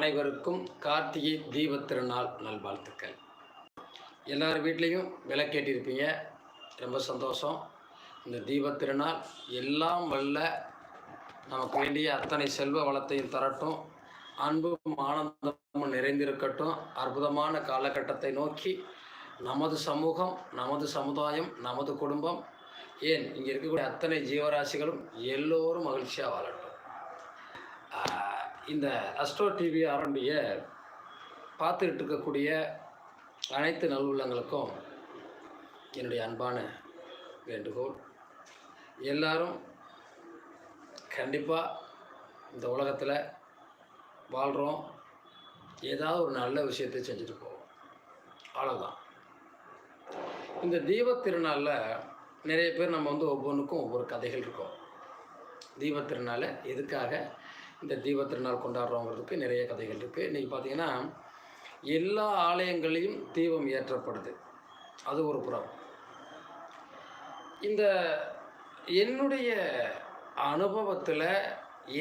அனைவருக்கும் கார்த்திகை தீப திருநாள் நல்வாழ்த்துக்கள். எல்லார் வீட்லேயும் விளக்கேட்டிருப்பீங்க ரொம்ப சந்தோஷம். இந்த தீபத் திருநாள் எல்லாம் வல்ல நமக்கு வேண்டிய அத்தனை செல்வ வளத்தையும் தரட்டும். அன்பும் ஆனந்தமும் நிறைந்திருக்கட்டும். அற்புதமான காலகட்டத்தை நோக்கி நமது சமூகம் நமது சமுதாயம் நமது குடும்பம் ஏன் இங்கே இருக்கக்கூடிய அத்தனை ஜீவராசிகளும் எல்லோரும் மகிழ்ச்சியாக வாழட்டும். இந்த அஸ்ட்ரோ டிவி ஆரம்பிய பார்த்துக்கிட்டு இருக்கக்கூடிய அனைத்து நல்லுள்ளங்களுக்கும் என்னுடைய அன்பான வேண்டுகோள். எல்லாரும் கண்டிப்பாக இந்த உலகத்தில் வாழ்கிறோம் ஏதாவது ஒரு நல்ல விஷயத்தை செஞ்சுட்டு போவோம். அவ்வளோதான் இந்த தீபத் திருநாளில் நிறைய பேர் நம்ம வந்து ஒவ்வொன்றுக்கும் ஒவ்வொரு கதைகள் இருக்கும். தீபத்திருநாளை எதுக்காக இந்த தீப திருநாள் கொண்டாடுறோங்கிறதுக்கு நிறைய கதைகள் இருக்குது இன்றைக்கி பார்த்தீங்கன்னா எல்லா ஆலயங்களையும் தீபம் ஏற்றப்படுது. அது ஒரு புறம். இந்த என்னுடைய அனுபவத்தில்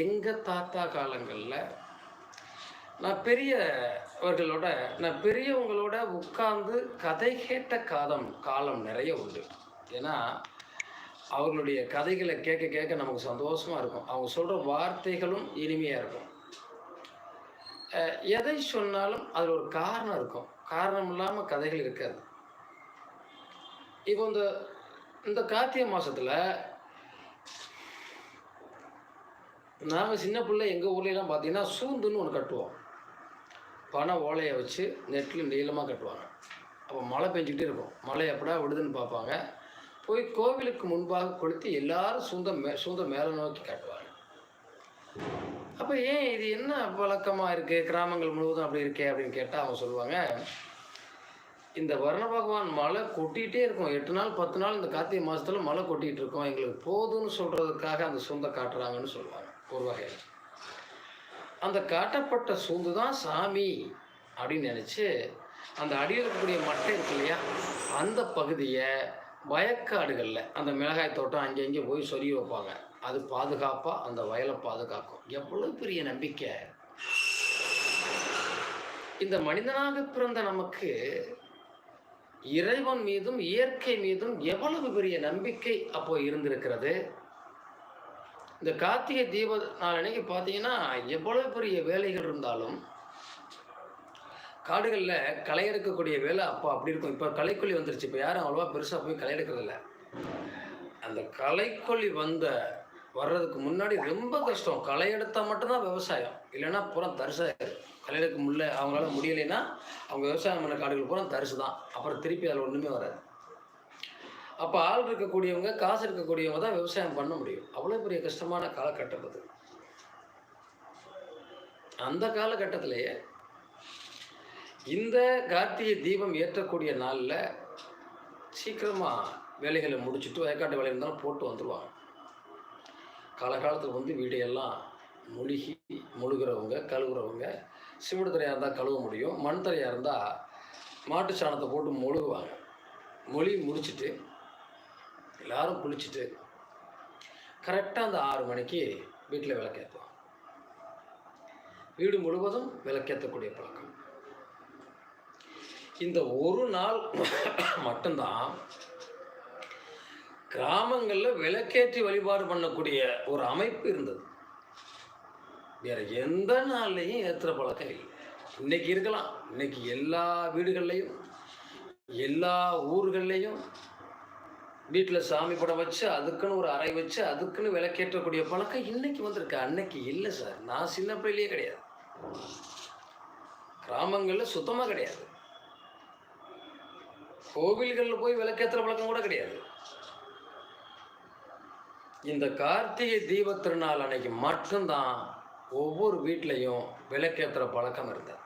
எங்கள் தாத்தா காலங்களில் நான் பெரியவர்களோட நான் பெரியவங்களோட உட்கார்ந்து கதை கேட்ட காலம் காலம் நிறைய உண்டு. ஏன்னா அவர்களுடைய கதைகளை கேட்க கேட்க நமக்கு சந்தோஷமாக இருக்கும். அவங்க சொல்கிற வார்த்தைகளும் இனிமையாக இருக்கும். எதை சொன்னாலும் அதில் ஒரு காரணம் இருக்கும். காரணம் இல்லாமல் கதைகள் இருக்காது. இப்போ இந்த இந்த கார்த்திகை மாதத்தில் நாங்கள் சின்ன பிள்ளை எங்கள் ஊர்லலாம் பார்த்தீங்கன்னா சூந்துன்னு ஒன்று கட்டுவோம். பனை ஓலையை வச்சு நெட்டில் நீளமாக கட்டுவாங்க. அப்போ மழை பெஞ்சிக்கிட்டே இருக்கும். மழை எப்படா விடுதுன்னு பார்ப்பாங்க. போய் கோவிலுக்கு முன்பாக கொளுத்தி எல்லாரும் சொந்த மே சொந்த மேலே நோக்கி காட்டுவாங்க. அப்போ ஏன் இது என்ன வழக்கமாக இருக்குது கிராமங்கள் முழுவதும் அப்படி இருக்கே அப்படின்னு கேட்டால் அவங்க சொல்லுவாங்க இந்த வர்ண பகவான் மழை கொட்டிகிட்டே இருக்கும். எட்டு நாள் பத்து நாள் இந்த கார்த்திகை மாதத்தில் மழை கொட்டிகிட்டு இருக்கோம். எங்களுக்கு போதும்னு சொல்கிறதுக்காக அந்த சூந்தை காட்டுறாங்கன்னு சொல்லுவாங்க ஒரு வகையில். அந்த காட்டப்பட்ட சூந்து தான் சாமி அப்படின்னு நினச்சி அந்த அடியில் இருக்கக்கூடிய மட்டை இருக்கு இல்லையா அந்த பகுதியை வயக்காடுகளில் அந்த மிளகாய் தோட்டம் அங்கே இங்கே போய் சொல்லி வைப்பாங்க. அது பாதுகாப்பாக அந்த வயலை பாதுகாக்கும். எவ்வளோ பெரிய நம்பிக்கை. இந்த மனிதனாக பிறந்த நமக்கு இறைவன் மீதும் இயற்கை மீதும் எவ்வளவு பெரிய நம்பிக்கை அப்போ இருந்திருக்கிறது? இந்த கார்த்திகை தீப நாள் அன்னைக்கு பார்த்தீங்கன்னா எவ்வளவு பெரிய வேலைகள் இருந்தாலும் காடுகளில் களை எடுக்கக்கூடிய வேலை அப்போ அப்படி இருக்கும். இப்போ களைக்கொல்லி வந்துருச்சு. இப்போ யாரும் அவ்வளோவா பெருசாக போய் களை எடுக்கிறதில்ல அந்த களைக்கொல்லி வந்த வர்றதுக்கு முன்னாடி ரொம்ப கஷ்டம். களை எடுத்தால் மட்டும்தான் விவசாயம். இல்லைன்னா புறம் தரிசாயிரு களை எடுக்க முடியல அவங்களால முடியலைன்னா அவங்க விவசாயம் பண்ண காடுகள் பூரா தரிசு தான் அப்புறம் திருப்பி அதில் ஒன்றுமே வராது. அப்போ ஆள் இருக்கக்கூடியவங்க காசு இருக்கக்கூடியவங்க தான் விவசாயம் பண்ண முடியும். அவ்வளோ பெரிய கஷ்டமான காலகட்டம் அது. அந்த காலகட்டத்திலேயே இந்த கார்த்திகை தீபம் ஏற்றக்கூடிய நாளில் சீக்கிரமாக வேலைகளை முடிச்சுட்டு வயக்காட்டு வேலை இருந்தாலும் போட்டு வந்துடுவாங்க காலகாலத்தில் வந்து வீடையெல்லாம் முழுகி முழுகிறவங்க கழுவுறவங்க சிமெண்ட் தரையாக இருந்தால் கழுவ முடியும் மண் தரையாக இருந்தால் மாட்டு சாணத்தை போட்டு மொழுகுவாங்க. மொழி முடிச்சுட்டு எல்லாரும் குளிச்சுட்டு கரெக்டாக அந்த ஆறு மணிக்கு வீட்டில் விளக்கேற்றுவாங்க வீடு முழுவதும் விளக்கேற்றக்கூடிய பழக்கம். இந்த ஒரு நாள் மட்டும்தான் கிராமங்களில் விளக்கேற்றி வழிபாடு பண்ணக்கூடிய ஒரு அமைப்பு இருந்தது. வேற எந்த நாள்லையும் ஏற்றுற பழக்கம் இல்லை. இன்னைக்கு இருக்கலாம். இன்னைக்கு எல்லா வீடுகள்லையும் எல்லா ஊர்கள்லையும் வீட்டில் சாமி படம் வச்சு அதுக்குன்னு ஒரு அறை வச்சு அதுக்குன்னு விளக்கேற்றக்கூடிய பழக்கம் இன்னைக்கு வந்திருக்கு. அன்னைக்கு இல்லை சார். நான் சின்ன பிள்ளையிலேயே கிடையாது. கிராமங்களில் சுத்தமாக கிடையாது. கோவில்களில் போய் விளக்கேற்றுற பழக்கம் கூட கிடையாது. இந்த கார்த்திகை தீபத் திருநாள் அன்னைக்கு மட்டும்தான் ஒவ்வொரு வீட்லேயும் விளக்கேற்றுற பழக்கம் இருந்தது